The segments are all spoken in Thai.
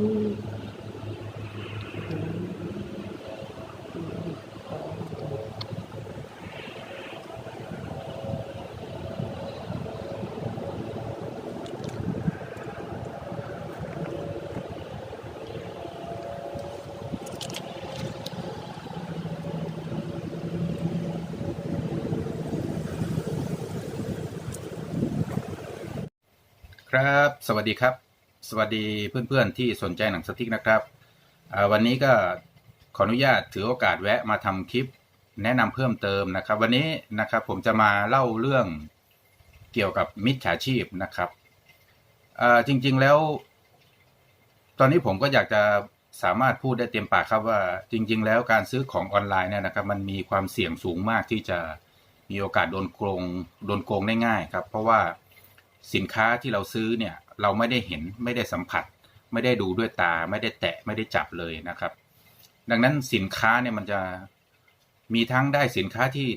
ครับ สวัสดีครับ สวัสดีเพื่อนๆที่สนใจหนังสติ๊กนะครับวันนี้ก็ขออนุญาตถือโอกาสแวะมาทำคลิปแนะนำเพิ่มเติมนะครับ วันนี้นะครับผมจะมาเล่าเรื่องเกี่ยวกับมิจฉาชีพนะครับจริงๆแล้ว ตอนนี้ผมก็อยากจะสามารถพูดได้เต็มปากครับว่าจริง ๆ แล้วการซื้อของออนไลน์เนี่ยนะครับ มันมีความเสี่ยงสูงมากที่จะมีโอกาสโดนโกงโดนโกงได้ง่ายครับ เพราะว่า สินค้าที่เราซื้อเนี่ยเราไม่ได้เห็นไม่ได้สัมผัส ไม่ได้ดูด้วยตา ไม่ได้แตะไม่ได้จับเลยนะครับ ดังนั้นสินค้าเนี่ยมันจะมีทั้งได้สินค้าที่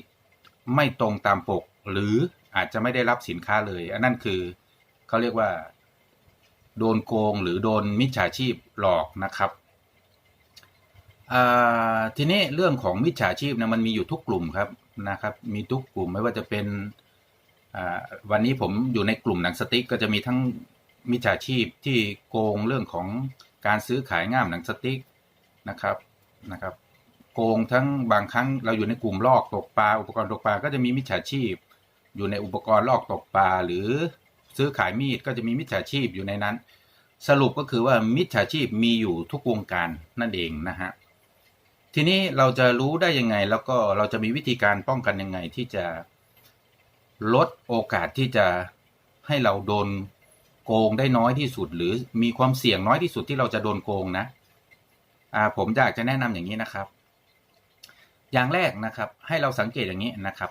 ไม่ตรงตามปก หรืออาจจะไม่ได้รับสินค้าเลย อันนั้นคือเขาเรียกว่า โดนโกงหรือโดนมิจฉาชีพหลอกนะครับทีนี้เรื่องของมิจฉาชีพเนี่ยมันมีอยู่ทุกกลุ่มครับนะครับ มีทุกกลุ่มไม่ว่าจะเป็น วันนี้ผมอยู่ในกลุ่มหนังสติ๊กก็จะมีทั้งมิจฉาชีพที่โกงเรื่องของการซื้อขายง่ามหนังสติ๊กนะครับนะครับโกงทั้งบางครั้งเราอยู่ในกลุ่มลอกตกปลาอุปกรณ์ตกปลาก็จะมีมิจฉาชีพ อยู่ในอุปกรณ์ลอกตกปลาหรือซื้อขายมีดก็จะมีมิจฉาชีพอยู่ในนั้น สรุปก็คือว่ามิจฉาชีพมีอยู่ทุกวงการนั่นเองนะฮะทีนี้เราจะรู้ได้ยังไงแล้วก็เราจะมีวิธีการป้องกันยังไงที่จะ ลดโอกาสที่จะให้เราโดนโกงได้น้อยที่สุด หรือมีความเสี่ยงน้อยที่สุดที่เราจะโดนโกงนะอ่าผมอยากจะแนะนำอย่างนี้นะครับ อย่างแรกนะครับ ให้เราสังเกตอย่างนี้นะครับ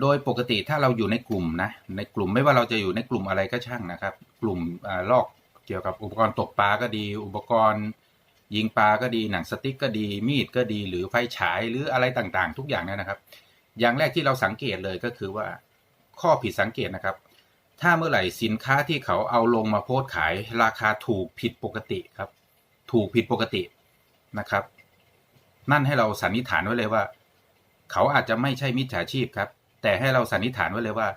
โดยปกติถ้าเราอยู่ในกลุ่มนะในกลุ่มไม่ว่าเราจะอยู่ในกลุ่มอะไรก็ช่างนะครับ กลุ่มอ่าลอกเกี่ยวกับอุปกรณ์ตกปลาก็ดี อุปกรณ์ ยิงปลาก็ดีหนังสติ๊กก็ดี มีดก็ดี หรือไฟฉายหรืออะไรต่างๆ ทุกอย่างเนยนะครับ อย่างแรกที่เราสังเกตเลยก็คือว่าข้อผิดสังเกตนะครับ ถ้าเมื่อไหร่สินค้าที่เขาเอาลงมาโพสขาย ราคาถูกผิดปกติครับ ถูกผิดปกตินะครับ นั่นให้เราสันนิษฐานไว้เลยว่า เขาอาจจะไม่ใช่มิจฉาชีพครับ แต่ให้เราสันนิษฐานไว้เลยว่า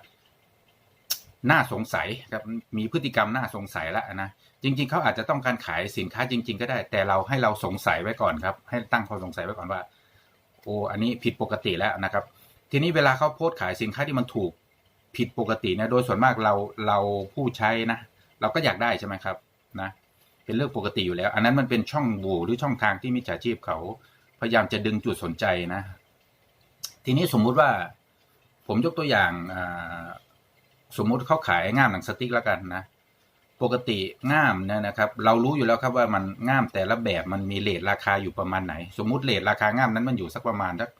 น่าสงสัยครับมีพฤติกรรมน่าสงสัยแล้วนะจริง ๆ เขาอาจจะต้องการขายสินค้าจริง ๆ ก็ได้ แต่เราให้เราสงสัยไว้ก่อนครับ ให้ตั้งข้อสงสัยไว้ก่อนว่าโอ้อันนี้ผิดปกติแล้วนะครับ ทีนี้เวลาเขาโพสต์ขายสินค้าที่มันถูกผิดปกติเนี่ยโดยส่วนมากเราเราผู้ใช้นะ เราก็อยากได้ใช่ไหมครับนะเป็นเรื่องปกติอยู่แล้ว อันนั้นมันเป็นช่องโหว่หรือช่องทางที่มิจฉาชีพเขา พยายามจะดึงจุดสนใจนะ ทีนี้สมมุติว่าผมยกตัวอย่างสมมุติเขาขายง่ามหนังสติ๊กแล้วกันนะปกติง่ามเนี่ยนะครับ เรารู้อยู่แล้วครับว่ามันง่ามแต่ละแบบมันมีเลทราคาอยู่ประมาณไหน สมมุติเลทราคาง่ามนั้นมันอยู่สักประมาณสัก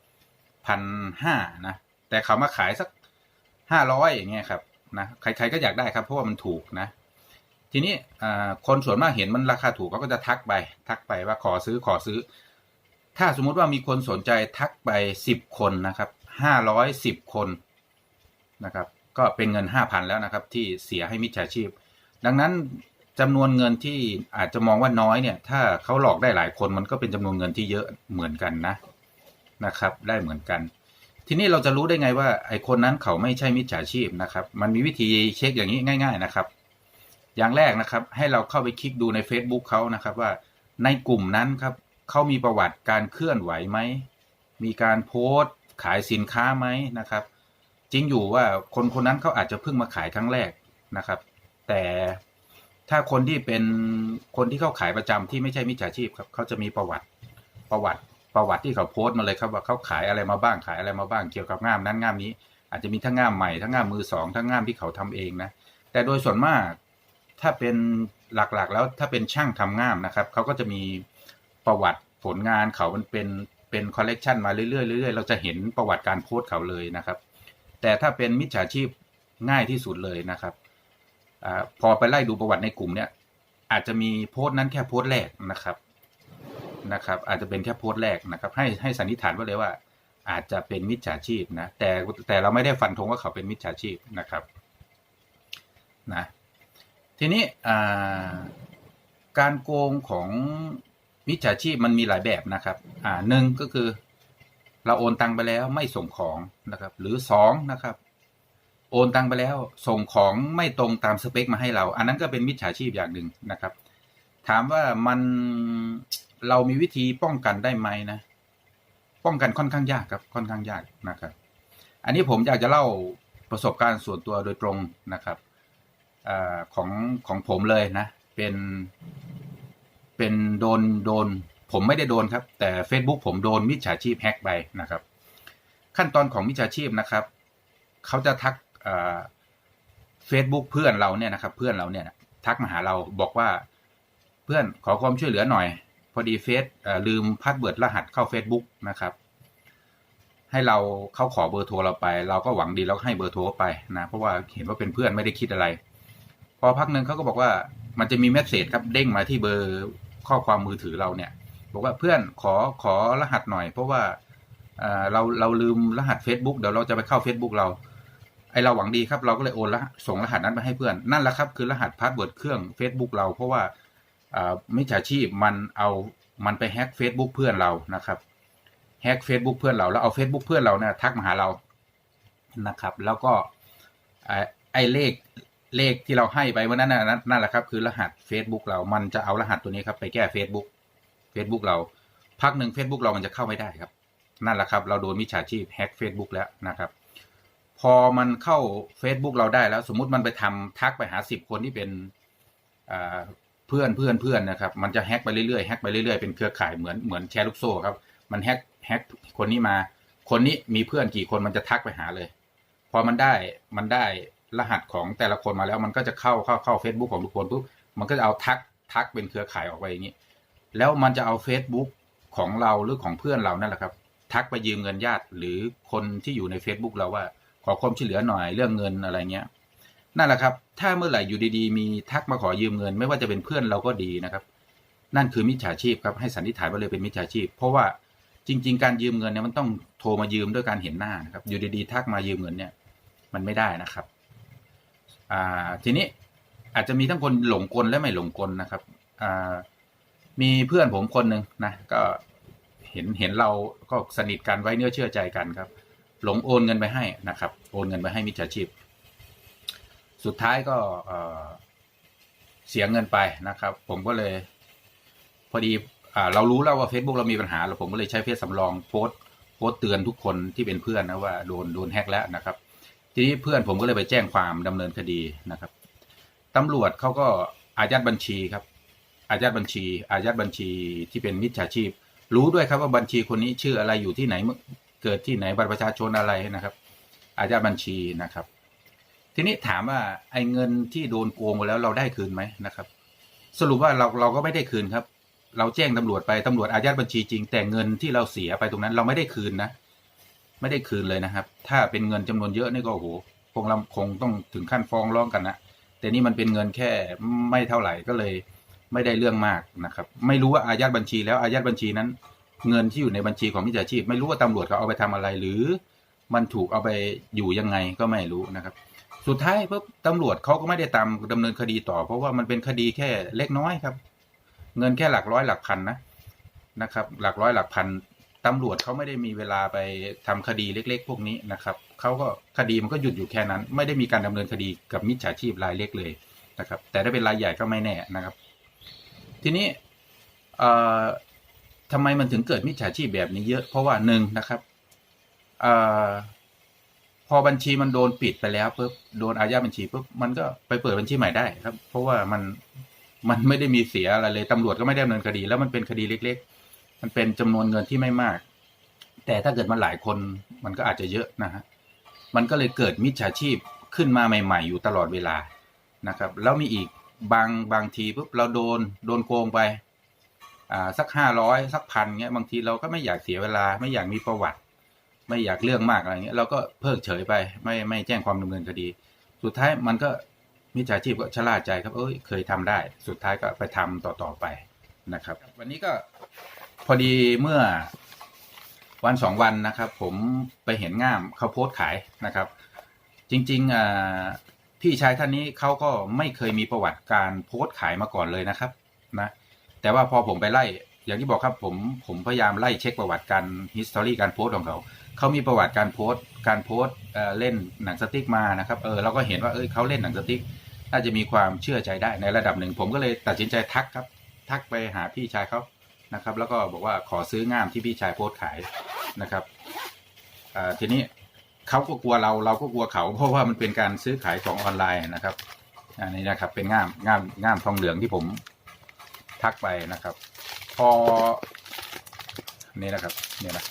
พันห้านะ แต่เขามาขายสักห้าร้อยอย่างเงี้ยครับนะใครๆก็อยากได้ครับเพราะว่ามันถูกนะ ทีนี้คนส่วนมากเห็นมันราคาถูกเขาก็จะทักไป ทักไปว่าขอซื้อขอซื้อ ถ้าสมมุติว่ามีคนสนใจทักไปสิบคนนะครับห้าร้อยสิบคนนะครับ ก็เป็นเงินห้าพันแล้วนะครับ ที่เสียให้มิจฉาชีพ ดังนั้นจำนวนเงินที่อาจจะมองว่าน้อยเนี่ย ถ้าเขาหลอกได้หลายคนมันก็เป็นจำนวนเงินที่เยอะเหมือนกันนะ นะครับ ได้เหมือนกัน ทีนี้เราจะรู้ได้ไงว่าไอ้คนนั้นเขาไม่ใช่มิจฉาชีพนะครับ มันมีวิธีเช็คอย่างนี้ง่าย ๆนะครับ อย่างแรกนะครับ ให้เราเข้าไปคลิกดูใน Facebook เขานะครับว่าในกลุ่มนั้นครับเขามีประวัติการเคลื่อนไหวไหม มีการโพสต์ขายสินค้าไหมนะครับ จริงอยู่ว่าคนคนนั้นเขาอาจจะเพิ่งมาขายครั้งแรกนะครับ แต่ถ้าคนที่เป็นคนที่เข้าขายประจำที่ไม่ใช่มิจฉาชีพครับเขาจะมีประวัติประวัติ ประวัติที่เขาโพสต์มาเลยครับว่าเขาขายอะไรมาบ้างขายอะไรมาบ้างเกี่ยวกับง่ามนั้นง่ามนี้ อาจจะมีทั้งง่ามใหม่ทั้งง่ามมือสองทั้งง่ามที่เขาทำเองนะแต่โดยส่วนมากถ้าเป็นหลักๆ แล้วถ้าเป็นช่างทำง่ามนะครับเขาก็จะมีประวัติผลงานเขามันเป็นเป็นคอลเลกชันมาเรื่อยๆเรื่อยๆเราจะเห็นประวัติการโพสต์เขาเลยนะครับ แต่ถ้าเป็นมิจฉาชีพง่ายที่สุดเลยนะครับอพอไปไล่ดูประวัติในกลุ่มเนี่ยอาจจะมีโพสต์นั้นแค่โพสต์แรกนะครับ นะครับ อาจจะเป็นแค่โพสต์แรกนะครับ ให้ให้สันนิษฐานไว้เลยว่า อาจจะเป็นมิจฉาชีพนะ แต่แต่เราไม่ได้ฟันธงว่าเขาเป็นมิจฉาชีพนะครับนะทีนี้การโกงของมิจฉาชีพมันมีหลายแบบนะครับอ่าหนึ่งก็คือ เราโอนตังไปแล้วไม่ส่งของนะครับ หรือสองนะครับ โอนตังไปแล้วส่งของไม่ตรงตามสเปคมาให้เรา อันนั้นก็เป็นมิจฉาชีพอย่างหนึ่งนะครับ ถามว่ามัน เรามีวิธีป้องกันได้ไหมนะ ป้องกันค่อนข้างยากครับ ค่อนข้างยากนะครับ อันนี้ผมอยากจะเล่าประสบการณ์ส่วนตัวโดยตรงนะครับอของของผมเลยนะ เป็นเป็นโดนโดน ผมไม่ได้โดนครับ แต่ Facebook ผมโดนมิจฉาชีพแฮ็กไปนะครับ ขั้นตอนของมิจฉาชีพนะครับ เขาจะทักเฟซบุ๊กเพื่อนเราเนี่ยนะครับ เพื่อนเราเนี่ยทักมาหาเราบอกว่าเพื่อนขอความช่วยเหลือหน่อย พอดีเฟซลืมพาสเวิร์ดรหัสเข้า Facebook นะครับ ให้เราเข้าขอเบอร์โทรเราไป เราก็หวังดีเราก็ให้เบอร์โทรไปนะเพราะว่าเห็นว่าเป็นเพื่อนไม่ได้คิดอะไร พอพักหนึ่งเขาก็บอกว่ามันจะมีเมสเซจครับเด้งมาที่เบอร์ข้อความมือถือเราเนี่ยบอกว่าเพื่อนขอขอรหัสหน่อย เพราะว่าเราเราลืมรหัส Facebook เดี๋ยวเราจะไปเข้า Facebook เราไอเราหวังดีครับเราก็เลยโอนละส่งรหัสนั้นไปให้เพื่อนนั่นแหละครับคือรหัสพาสเวิร์ดเครื่อง Facebook เราเพราะว่า มิจฉาชีพมันเอามันไปแฮ็ก Facebook เพื่อนเรานะครับแฮ็ก Facebook เพื่อนเราแล้วเอา Facebook เพื่อนเราเนี่ยทักมาหาเรานะครับ แล้วก็ไอ้เลขเลขที่เราให้ไปวันนั้นนั่นนั่นแหละครับ คือรหัส Facebook เรา มันจะเอารหัสตัวนี้ครับ ไปแก้ Facebook Facebook เรา พักหนึ่ง Facebook เรามันจะเข้าไม่ได้ครับ นั่นแหละครับ เราโดนมิจฉาชีพแฮ็ก Facebook แล้วนะครับ พอมันเข้า Facebook เราได้แล้ว สมมุติมันไปทำทักไปหาสิบคนที่เป็น เพื่อนเพื่อนเพื่อนนะครับ มันจะแฮ็กไปเรื่อยๆแฮ็กไปเรื่อยๆเป็นเครือข่ายเหมือนเหมือนแชร์ลูกโซ่ครับ มันแฮ็กแฮ็กคนนี้มา คนนี้มีเพื่อนกี่คนมันจะทักไปหาเลย พอมันได้มันได้รหัสของแต่ละคนมาแล้วมันก็จะเข้าเข้าเข้า Facebook ของทุกคนปุ๊บมันก็จะเอาทักทักเป็นเครือข่ายออกไปอย่างนี้ แล้วมันจะเอา Facebook ของเราหรือของเพื่อนเรานั่นแหละครับ ทักไปยืมเงินญาติหรือคนที่อยู่ใน Facebook เราว่า ขอความช่วยเหลือหน่อยเรื่องเงินอะไรเงี้ย นั่นแหละครับ ถ้าเมื่อไหร่อยู่ดีๆ มีทักมาขอยืมเงิน ไม่ว่าจะเป็นเพื่อนเราก็ดีนะครับ นั่นคือมิจฉาชีพครับให้สันนิษฐานว่าเลยเป็นมิจฉาชีพ เพราะว่าจริง ๆ การยืมเงินเนี่ยมันต้องโทรมายืมด้วยการเห็นหน้านะครับ อยู่ดีๆ ทักมายืมเงินเนี่ยมันไม่ได้นะครับอ่าทีนี้อาจจะมีทั้งคนหลงกลและไม่หลงกลนะครับอ่ามีเพื่อนผมคนหนึ่งนะก็เห็นเห็นเราก็สนิทกันไว้เนื้อเชื่อใจกันครับ หลงโอนเงินไปให้นะครับ โอนเงินไปให้มิจฉาชีพ สุดท้ายก็เสียเงินไปนะครับ ผมก็เลย พอดีเรารู้แล้วว่า Facebook เรามีปัญหาเราผมก็เลยใช้เฟซสำรองโพสต์โพสเตือนทุกคนที่เป็นเพื่อนนะว่าโดนโดนแฮกแล้วนะครับ ทีนี้เพื่อนผมก็เลยไปแจ้งความดำเนินคดีนะครับตำรวจเขาก็อายัดบัญชีครับ อายัดบัญชี อายัดบัญชีที่เป็นมิจฉาชีพ รู้ด้วยครับว่าบัญชีคนนี้ชื่ออะไรอยู่ที่ไหนเกิดที่ไหนบัตรประชาชนอะไรนะครับ อายัดบัญชีนะครับ ทีนี้ถามว่าไอ้เงินที่โดนโกงไปแล้วเราได้คืนไหมนะครับ สรุปว่าเราเราก็ไม่ได้คืนครับ เราแจ้งตำรวจไปตำรวจอายัดบัญชีจริง แต่เงินที่เราเสียไปตรงนั้น เราไม่ได้คืนนะ ไม่ได้คืนเลยนะครับ ถ้าเป็นเงินจำนวนเยอะนี่ก็โอ้โหคงคงต้องถึงขั้นฟ้องร้องกันนะแต่นี่มันเป็นเงินแค่ไม่เท่าไหร่ก็เลย ไม่ได้เรื่องมากนะครับ ไม่รู้ว่าอายัดบัญชีแล้วอายัดบัญชีนั้น เงินที่อยู่ในบัญชีของมิจฉาชีพ ไม่รู้ว่าตำรวจเขาเอาไปทำอะไรหรือ มันถูกเอาไปอยู่ยังไงก็ไม่รู้นะครับ สุดท้ายปุ๊บตำรวจเขาก็ไม่ได้ตามดำเนินคดีต่อ เพราะว่ามันเป็นคดีแค่เล็กน้อยครับ เงินแค่หลักร้อยหลักพันนะนะครับ หลักร้อยหลักพันตำรวจเขาไม่ได้มีเวลาไปทำคดีเล็ก ๆ พวกนี้นะครับเขาก็คดีมันก็หยุดอยู่แค่นั้น ไม่ได้มีการดำเนินคดีกับมิจฉาชีพรายเล็กเลยนะครับ แต่ถ้าเป็นรายใหญ่ก็ไม่แน่นะครับ ทีนี้เอ่อทำไมมันถึงเกิดมิจฉาชีพแบบนี้เยอะ เพราะว่าหนึ่งนะครับเอ่อ พอบัญชีมันโดนปิดไปแล้วปุ๊บโดนอายัดบัญชีปุ๊บมันก็ไปเปิดบัญชีใหม่ได้ครับ เพราะว่ามันมันไม่ได้มีเสียอะไรเลยตำรวจก็ไม่ได้ดำเนินคดี แล้วมันเป็นคดีเล็ก ๆ มันเป็นจำนวนเงินที่ไม่มาก แต่ถ้าเกิดมันหลายคนมันก็อาจจะเยอะนะฮะมันก็เลยเกิดมิจฉาชีพขึ้นมาใหม่ ๆ อยู่ตลอดเวลานะครับ แล้วมีอีกบางบางทีปุ๊บเราโดนโดนโกงไปอ่าสักห้าร้อยสักพันเงี้ยบางทีเราก็ไม่อยากเสียเวลาไม่อยากมีประวัติ ไม่อยากเรื่องมากอะไรเงี้ยเราก็เพิกเฉยไป ไม่ไม่แจ้งความดำเนินคดี สุดท้ายมันก็มิจฉาชีพก็ชะล่าใจครับ เอ้ยเคยทำได้ สุดท้ายก็ไปทำต่อๆไปนะครับ วันนี้ก็พอดีเมื่อวันสองวันนะครับ ผมไปเห็นง่ามเขาโพสต์ขายนะครับ จริงๆอ่าพี่ชายท่านนี้เขาก็ไม่เคยมีประวัติการโพสต์ขายมาก่อนเลยนะครับนะแต่ว่าพอผมไปไล่ อย่างที่บอกครับผมผมพยายามไล่เช็คประวัติการฮิสตอรี่การโพสต์ของเขา เขามีประวัติการโพสต์ การโพสต์เล่นหนังสติ๊กมานะครับเออเราก็เห็นว่าเอยเขาเล่นหนังสติ๊กน่าจะมีความเชื่อใจได้ในระดับหนึ่ง ผมก็เลยตัดสินใจทักครับ ทักไปหาพี่ชายเขานะครับ แล้วก็บอกว่าขอซื้อง่ามที่พี่ชายโพสต์ขายนะครับทีนี้เขาก็กลัวเราเราก็กลัวเขา เพราะว่ามันเป็นการซื้อขายของออนไลน์นะครับอันนี้นะครับเป็นง่ามง่ามง่ามทองเหลืองที่ผมทักไปนะครับ พอนี่นะครับเนี่ยนะ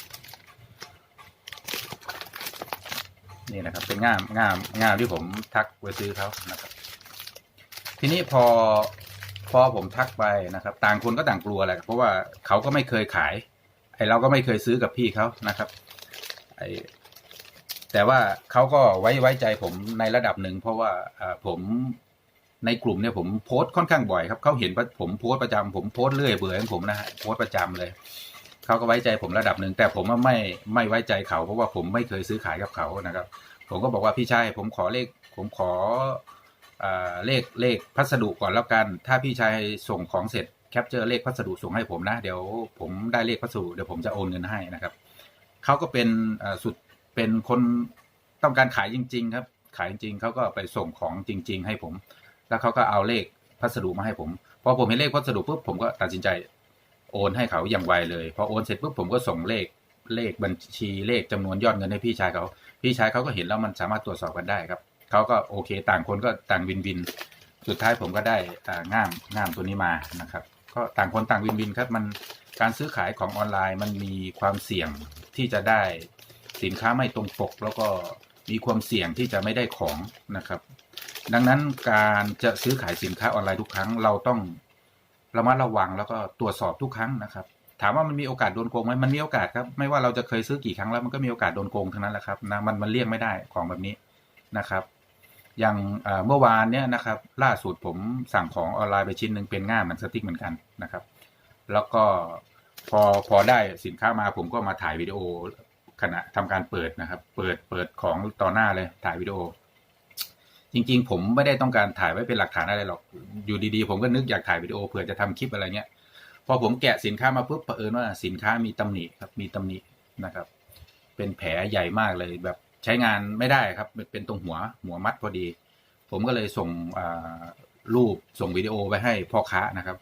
นี่นะครับ เป็นง่ามง่ามง่ามที่ผมทักไปซื้อเขานะครับ ทีนี้พอพอผมทักไปนะครับ ต่างคนก็ต่างกลัวแหละเพราะว่าเขาก็ไม่เคยขาย ไอเราก็ไม่เคยซื้อกับพี่เขานะครับ ไอแต่ว่าเขาก็ไว้ไว้ใจผมในระดับหนึ่ง เพราะว่าผมในกลุ่มเนี่ยผมโพสต์ค่อนข้างบ่อยครับเขาเห็นว่าผมโพสต์ประจำผมโพสต์เรื่อยเบื่อของผมนะฮะโพสต์ประจำเลย เขาก็ไว้ใจผมระดับหนึ่งแต่ผมไม่ไม่ไว้ใจเขา เพราะว่าผมไม่เคยซื้อขายกับเขานะครับ ผมก็บอกว่าพี่ชายผมขอเลข ผมขอเลขเลขพัสดุก่อนแล้วกัน ถ้าพี่ชายส่งของเสร็จแคปเจอร์เลขพัสดุส่งให้ผมนะ เดี๋ยวผมได้เลขพัสดุเดี๋ยวผมจะโอนเงินให้นะครับเขาก็เป็นสุดเป็นคนต้องการขายจริง ๆ ครับ ขายจริงๆเขาก็ไปส่งของจริง ๆ ให้ผม แล้วเขาก็เอาเลขพัสดุมาให้ผมพอผมเห็นเลขพัสดุปุ๊บผมก็ตัดสินใจ โอนให้เขาอย่างไวเลยพอโอนเสร็จปุ๊บผมก็ส่งเลขเลขบัญชีเลขจำนวนยอดเงินให้พี่ชายเขา พี่ชายเขาก็เห็นแล้วมันสามารถตรวจสอบกันได้ครับเขาก็โอเคต่างคนก็ต่างวินวิน สุดท้ายผมก็ได้อ่าง่ามง่ามตัวนี้มานะครับ ก็ต่างคนต่างวินวินครับมันการซื้อขายของออนไลน์มันมีความเสี่ยงที่จะได้สินค้าไม่ตรงปก แล้วก็มีความเสี่ยงที่จะไม่ได้ของนะครับ ดังนั้นการจะซื้อขายสินค้าออนไลน์ทุกครั้งเราต้อง ระมัดระวังแล้วก็ตรวจสอบทุกครั้งนะครับ ถามว่ามันมีโอกาสโดนโกงไหมมันมีโอกาสครับ ไม่ว่าเราจะเคยซื้อกี่ครั้งแล้วมันก็มีโอกาสโดนโกงทั้งนั้นแหละครับนะมันมันเลี่ยงไม่ได้ของแบบนี้นะครับ อย่างเมื่อวานเนี่ยนะครับ ล่าสุดผมสั่งของออนไลน์ไปชิ้นหนึ่งเป็นง่ามหนังสติ๊กเหมือนกันนะครับ แล้วก็พอพอได้สินค้ามาผมก็มาถ่ายวิดีโอขณะทำการเปิดนะครับ เปิดเปิดของต่อหน้าเลยถ่ายวิดีโอ จริง ๆ ผมไม่ได้ต้องการถ่ายไว้เป็นหลักฐานอะไรหรอก อยู่ดีๆ ผมก็นึกอยากถ่ายวิดีโอเผื่อจะทำคลิปอะไรเงี้ย พอผมแกะสินค้ามาปุ๊บเผอิญว่าสินค้ามีตำหนิครับ มีตำหนินะครับ เป็นแผลใหญ่มากเลยแบบใช้งานไม่ได้ครับ เป็นตรงหัวหัวมัดพอดี ผมก็เลยส่งรูปส่งวิดีโอไปให้พ่อค้านะครับ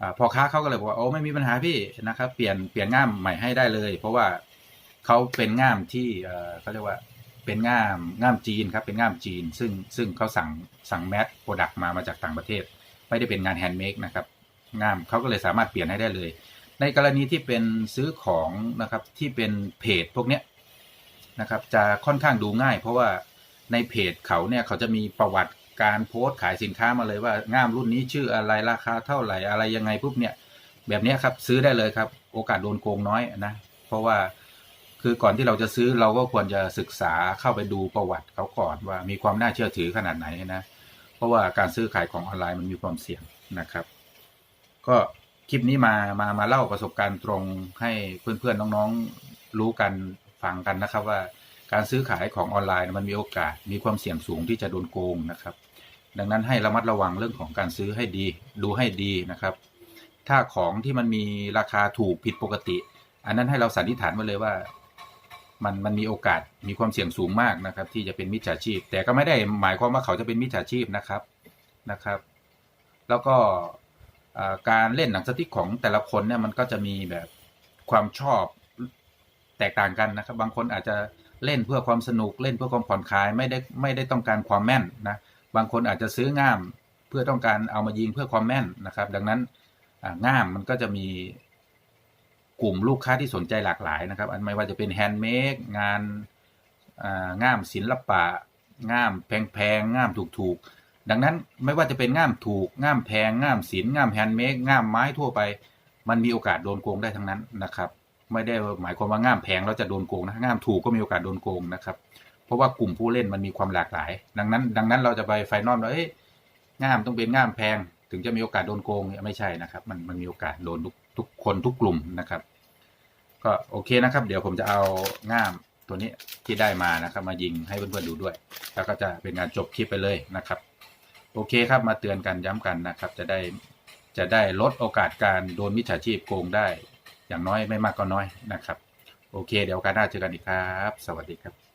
อพ่อค้าเขาก็เลยบอกว่าโอ้ไม่มีปัญหาพี่นะครับ เปลี่ยนเปลี่ยนง่ามใหม่ให้ได้เลย เพราะว่าเขาเป็นง่ามที่เขาเรียกว่า เป็นง่ามง่ามจีนครับเป็นง่ามจีน ซึ่งซึ่งเขาสั่งสั่งแมสโปรดักต์มามาจากต่างประเทศ ไม่ได้เป็นงานแฮนด์เมดนะครับงามเขาก็เลยสามารถเปลี่ยนให้ได้เลย ในกรณีที่เป็นซื้อของนะครับที่เป็นเพจพวกเนี้ยนะครับจะค่อนข้างดูง่าย เพราะว่าในเพจเขาเนี่ยเขาจะมีประวัติการโพสต์ขายสินค้ามาเลยว่าง่ามรุ่นนี้ชื่ออะไรราคาเท่าไหร่อะไรยังไงปุ๊บเนี่ยแบบเนี้ยครับซื้อได้เลยครับ โอกาสโดนโกงน้อยนะ เพราะว่า คือก่อนที่เราจะซื้อเราก็ควรจะศึกษาเข้าไปดูประวัติเขาก่อนว่ามีความน่าเชื่อถือขนาดไหนนะ เพราะว่าการซื้อขายของออนไลน์มันมีความเสี่ยงนะครับ ก็คลิปนี้มามามาเล่าประสบการณ์ตรงให้เพื่อนๆน้องๆรู้กันฟังกันนะครับว่าการซื้อขายของออนไลน์มันมีโอกาสมีความเสี่ยงสูงที่จะโดนโกงนะครับ ดังนั้นให้ระมัดระวังเรื่องของการซื้อให้ดี ดูให้ดีนะครับ ถ้าของที่มันมีราคาถูกผิดปกติ อันนั้นให้เราสันนิษฐานไว้เลยว่า มันมันมีโอกาสมีความเสี่ยงสูงมากนะครับ ที่จะเป็นมิจฉาชีพ แต่ก็ไม่ได้หมายความว่าเขาจะเป็นมิจฉาชีพนะครับนะครับ แล้วก็การเล่นหนังสติ๊กของแต่ละคนเนี่ยมันก็จะมีแบบความชอบแตกต่างกันนะครับ บางคนอาจจะเล่นเพื่อความสนุกเล่นเพื่อความผ่อนคลายไม่ได้ไม่ได้ต้องการความแม่นนะบางคนอาจจะซื้อง่าม เพื่อต้องการเอามายิงเพื่อความแม่นนะครับ ดังนั้นง่ามมันก็จะมี กลุ่มลูกค้าที่สนใจหลากหลายนะครับ อันไม่ว่าจะเป็นแฮนด์เมดงานง่ามศิลปะ ง่ามแพงๆง่ามถูกๆ ดังนั้นไม่ว่าจะเป็นง่ามถูก ง่ามแพง ง่ามศิลป์ง่ามแฮนด์เมดง่ามไม้ทั่วไป มันมีโอกาสโดนโกงได้ทั้งนั้นนะครับ ไม่ได้หมายความว่าง่ามแพงแล้วจะโดนโกงนะง่ามถูกก็มีโอกาสโดนโกงนะครับ เพราะว่ากลุ่มผู้เล่นมันมีความหลากหลาย ดังนั้น ดังนั้นเราจะไปไฟนอลว่าเอ้ยง่ามต้องเป็นง่ามแพง ถึงจะมีโอกาสโดนโกงเนี่ยไม่ใช่นะครับ มันมันมีโอกาสโดนทุก ทุกคนทุกกลุ่มนะครับ ก็โอเคนะครับ เดี๋ยวผมจะเอาง่ามตัวนี้ที่ได้มานะครับ มายิงให้เพื่อนๆดูด้วย แล้วก็จะเป็นงานจบคลิปไปเลยนะครับ โอเคครับมาเตือนกันย้ำกันนะครับ จะได้จะได้ลดโอกาสการโดนมิจฉาชีพโกงได้ อย่างน้อยไม่มากก็น้อยนะครับ โอเค เดี๋ยวโอการหน้าเจอกันอีกครับ สวัสดีครับ